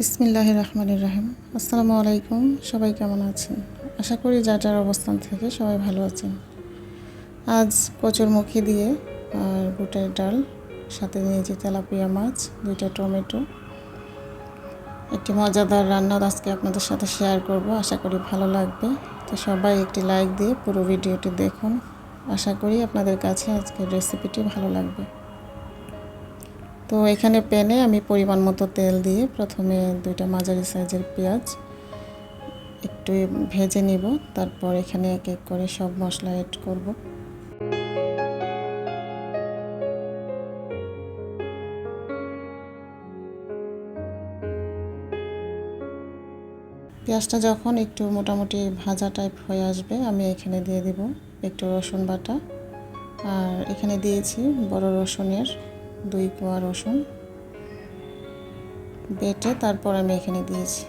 বিসমিল্লাহ রহমানুর রহিম। আসসালামু আলাইকুম, সবাই কেমন আছেন? আশা করি যার যার অবস্থান থেকে সবাই ভালো আছেন। আজ কচুরমুখী দিয়ে আর বুটের ডাল, সাথে নিয়েছি তেলাপিয়া মাছ, দুইটা টমেটো। একটি মজাদার রান্না আজকে আপনাদের সাথে শেয়ার করব, আশা করি ভালো লাগবে। তো সবাই একটি লাইক দিয়ে পুরো ভিডিওটি দেখুন। আশা করি আপনাদের কাছে আজকের রেসিপিটি ভালো লাগবে। তো এখানে প্যানে আমি পরিমাণ মতো তেল দিয়ে প্রথমে দুইটা মাঝারি সাইজের পেঁয়াজ একটু ভেজে নিব, তারপর এখানে এক এক করে সব মশলা অ্যাড করব। পেঁয়াজটা যখন একটু মোটামুটি ভাজা টাইপ হয়ে আসবে, আমি এখানে দিয়ে দিব একটু রসুন বাটা। আর এখানে দিয়েছি বড় রসুনের দুই কোয়া রসুন বেটে তারপর আমি এখানে দিয়েছি।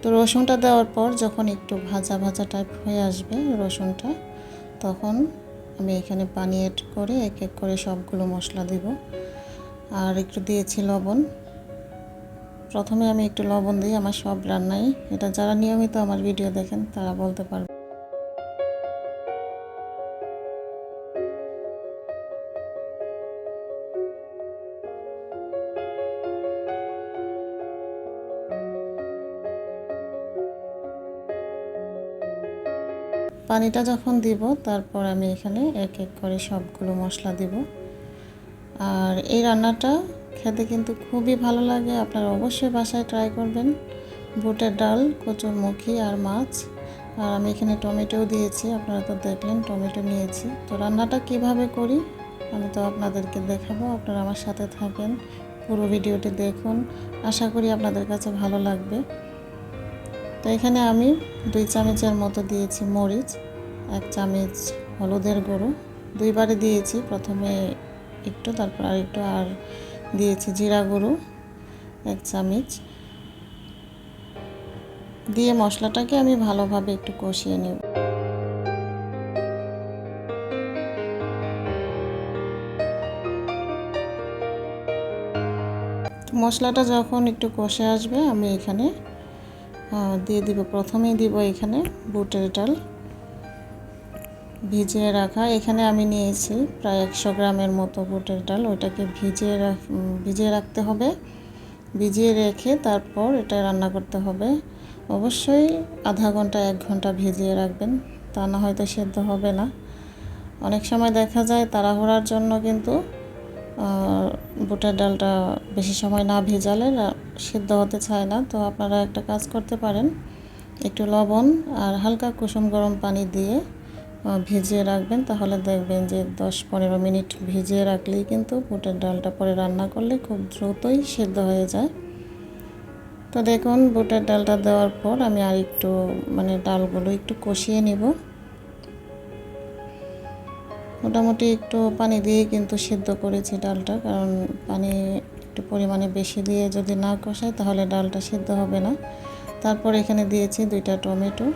তো রসুনটা দেওয়ার পর যখন একটু ভাজা ভাজা টাইপ হয়ে আসবে রসুনটা, তখন আমি এখানে পানি এড করে এক এক করে সবগুলো মশলা দেব। আর একটু দিয়েছি লবণ। প্রথমে আমি একটু লবণ দিই, আমার সব রান্নাই। এটা যারা নিয়মিত আমার ভিডিও দেখেন, তারা বলতে পারবে। পানিটা যখন দিব, তারপর আমি এখানে এক এক করে সবগুলো মশলা দিব। আর এই রান্নাটা খেতে কিন্তু খুবই ভালো লাগে। আপনারা অবশ্যই বাসায় ট্রাই করবেন। বুটের ডাল, কচুর কচুরমুখী আর মাছ। আর আমি এখানে টমেটোও দিয়েছি। আপনারা তো দেখলেন, টমেটো নিয়েছি। তো রান্নাটা কীভাবে করি? আমি তো আপনাদেরকে দেখাবো। আপনারা আমার সাথে থাকেন। পুরো ভিডিওটি দেখুন। আশা করি আপনাদের কাছে ভালো লাগবে। তো এখানে আমি দুই চামচের মতো দিয়েছি মরিচ, এক চামচ হলুদের গুঁড়ো। দুইবারে দিয়েছি। প্রথমে একটু, তারপর আর একটু আর দিয়েছি জিরা গুঁড়ো, এক চামচ। দিয়ে মশলাটাকে আমি ভালোভাবে একটু কষিয়ে নেব। মশলাটা যখন একটু কষে আসবে, আমি এখানে দিয়ে দিব। প্রথমেই দিব এখানে বুটের ডাল। ভিজিয়ে রাখা। এখানে আমি নিয়েছি প্রায় একশো গ্রামের মতো বুটের ডাল। ওইটাকে ভিজিয়ে ভিজিয়ে রাখতে হবে। ভিজিয়ে রেখে তারপর এটা রান্না করতে হবে। অবশ্যই আধা ঘণ্টা, এক ঘণ্টা ভিজিয়ে রাখবেন। তা না হয়তো সেদ্ধ হবে না। অনেক সময় দেখা যায় তাড়াহুড়ার জন্য কিন্তু বুটের ডালটা বেশি সময় না ভেজালে সিদ্ধ হতে চায় না। তো আপনারা একটা কাজ করতে পারেন। একটু লবণ আর হালকা কুসুম গরম পানি দিয়ে ভিজিয়ে রাখবেন, তাহলে দেখবেন যে দশ পনেরো মিনিট ভিজিয়ে রাখলেই কিন্তু বুটের ডালটা পরে রান্না করলে খুব দ্রুতই সিদ্ধ হয়ে যায়। তো দেখুন বুটের ডালটা দেওয়ার পর আমি আর একটু মানে ডালগুলো একটু কষিয়ে নিব। মোটামুটি একটু পানি দিয়ে কিন্তু সিদ্ধ করেছি ডালটা, কারণ পানি একটু পরিমাণে বেশি দিয়ে যদি না কষাই তাহলে ডালটা সিদ্ধ হবে না। তারপর এখানে দিয়েছি দুইটা টমেটো।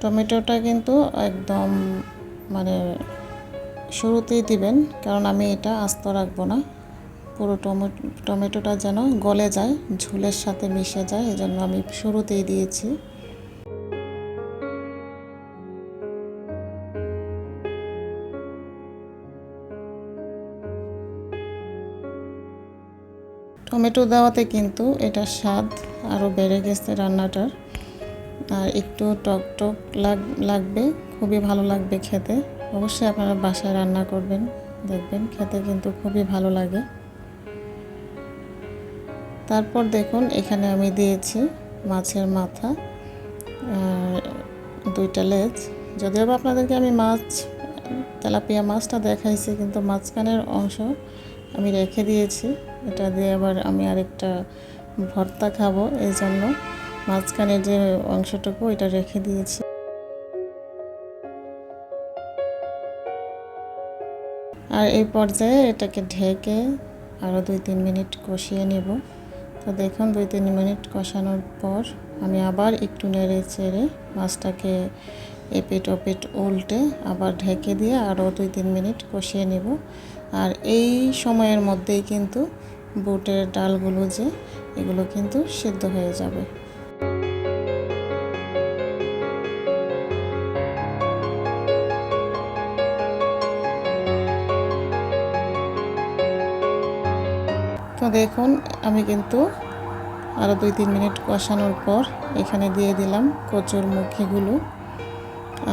টমেটোটা কিন্তু একদম মানে শুরুতেই দিবেন, কারণ আমি এটা আস্ত রাখব না। পুরো টমেটো টমেটোটা যেন গলে যায়, ঝুলের সাথে মিশে যায়, এজন্য আমি শুরুতেই দিয়েছি। টমেটো দেওয়াতে কিন্তু এটা স্বাদ আরও বেড়ে গেছে রান্নাটার। আর একটু টক টক লাগ, লাগবে, খুবই ভালো লাগবে খেতে। অবশ্যই আপনারা বাসায় রান্না করবেন, দেখবেন খেতে কিন্তু খুবই ভালো লাগে। তারপর দেখুন, এখানে আমি দিয়েছি মাছের মাথা দুইটা লেজ। যদিও বা আপনাদেরকে আমি মাছ, তেলাপিয়া মাছটা দেখাইছি, কিন্তু মাঝখানের অংশ আমি রেখে দিয়েছি। এটা দিয়ে আবার আমি আরেকটা ভর্তা খাব এই জন্য মাঝখানে যে অংশটুকু এটা রেখে দিয়েছি। আর এই পর্যায়ে এটাকে ঢেকে আরও দুই তিন মিনিট কষিয়ে নেব। তো দেখুন, দুই তিন মিনিট কষানোর পর আমি আবার একটু নেড়ে চেড়ে মাছটাকে এপিট ওপিট উল্টে আবার ঢেকে দিয়ে আরও দুই তিন মিনিট কষিয়ে নেব। আর এই সময়ের মধ্যেই কিন্তু বুটের ডালগুলো যে, এগুলো কিন্তু সিদ্ধ হয়ে যাবে। দেখুন, আমি কিন্তু আরও দুই তিন মিনিট কষানোর পর এখানে দিয়ে দিলাম কচুর মুখিগুলো।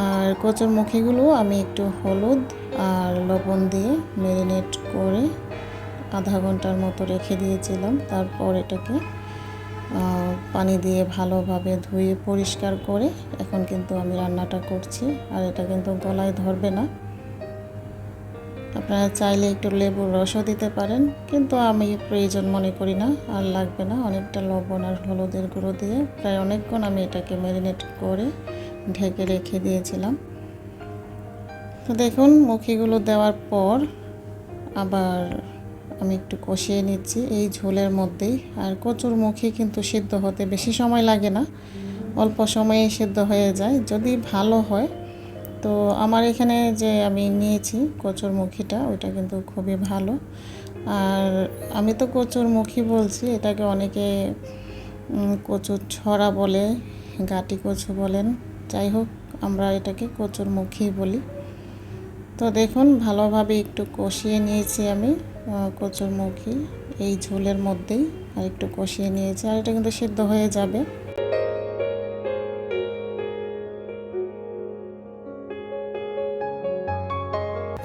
আর কচুর মুখিগুলো আমি একটু হলুদ আর লবণ দিয়ে ম্যারিনেট করে আধা ঘণ্টার মতো রেখে দিয়েছিলাম। তারপর এটাকে পানি দিয়ে ভালোভাবে ধুয়ে পরিষ্কার করে এখন কিন্তু আমি রান্নাটা করছি। আর এটা কিন্তু গলায় ধরবে না। আপনারা চাইলে একটু লেবুর রসও দিতে পারেন, কিন্তু আমি প্রয়োজন মনে করি না, আর লাগবে না। অনেকটা লবণ আর হলুদের গুঁড়ো দিয়ে প্রায় অনেকক্ষণ আমি এটাকে ম্যারিনেট করে ঢেকে রেখে দিয়েছিলাম। তো দেখুন, মুখিগুলো দেওয়ার পর আবার আমি একটু কষিয়ে নিচ্ছি এই ঝোলের মধ্যেই। আর কচুর মুখি কিন্তু সিদ্ধ হতে বেশি সময় লাগে না, অল্প সময়ে সিদ্ধ হয়ে যায়। যদি ভালো হয় তো আমার এখানে যে আমি নিয়েছি কচুর মুখিটা ওইটা কিন্তু খুবই ভালো। আর আমি তো কচুর মুখি বলছি, এটাকে অনেকে কচুর ছড়া বলে, গাটি কচু বলেন। যাই হোক, আমরা এটাকে কচুর মুখি বলি। তো দেখুন, ভালোভাবে একটু কষিয়ে নিয়েছি আমি কচুর মুখি এই ঝোলের মধ্যেই আর একটু কষিয়ে নিয়েছি, আর এটা কিন্তু সিদ্ধ হয়ে যাবে।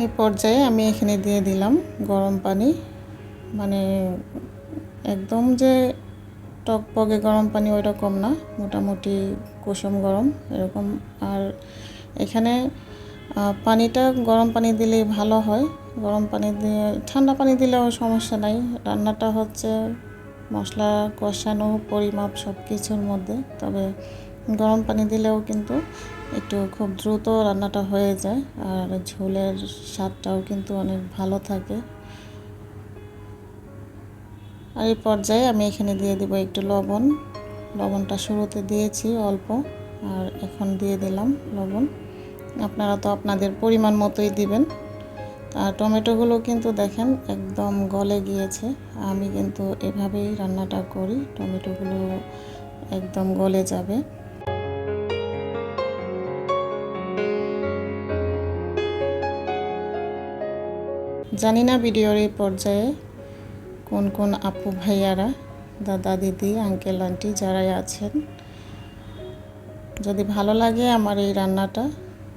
এই পর্যায়ে আমি এখানে দিয়ে দিলাম গরম পানি। মানে একদম যে টক পগে গরম পানি ওই রকম না, মোটামুটি কুসুম গরম এরকম। আর এখানে পানিটা গরম পানি দিলেই ভালো হয়। গরম পানি দিয়ে, ঠান্ডা পানি দিলেও সমস্যা নাই। রান্নাটা হচ্ছে মশলা কষানো, পরিমাপ সব কিছুর মধ্যে। তবে গরম পানি দিলেও কিন্তু একটু খুব দ্রুত রান্নাটা হয়ে যায়, আর ঝোলের স্বাদটাও কিন্তু অনেক ভালো থাকে। আর এই পর্যায়ে আমি এখানে দিয়ে দেব একটু লবণ। লবণটা শুরুতে দিয়েছি অল্প, আর এখন দিয়ে দিলাম লবণ। আপনারা তো আপনাদের পরিমাণ মতোই দিবেন। আর টমেটোগুলো কিন্তু দেখেন একদম গলে গিয়েছে। আমি কিন্তু এভাবেই রান্নাটা করি, টমেটোগুলো একদম গলে যাবে। জানি না ভিডিওর এই পর্যায়ে কোন কোন আপু ভাইয়ারা, দাদা দিদি, আঙ্কেল, আন্টি যারাই আছেন। যদি ভালো লাগে আমার এই রান্নাটা,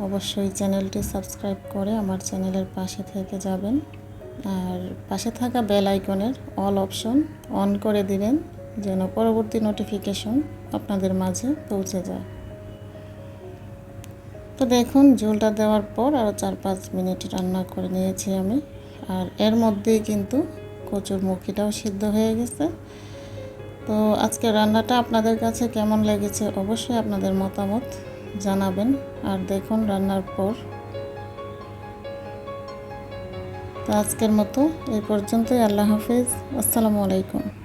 অবশ্যই চ্যানেলটি সাবস্ক্রাইব করে আমার চ্যানেলের পাশে থেকে যাবেন। আর পাশে থাকা বেল আইকনের অল অপশন অন করে দিবেন, যেন পরবর্তী নোটিফিকেশন আপনাদের মাঝে পৌঁছে যায়। তো দেখুন, ঝোলটা দেওয়ার পর আরও চার পাঁচ মিনিট রান্না করে নিয়েছি আমি। আর এর মধ্যেই কিন্তু কচুর মুখিটাও সিদ্ধ হয়ে গেছে। তো আজকে রান্নাটা আপনাদের কাছে কেমন লেগেছে অবশ্যই আপনাদের মতামত জানাবেন। আর দেখুন রান্নার পর। তো আজকের মতো এই পর্যন্তই। আল্লাহ হাফিজ। আসসালামু আলাইকুম।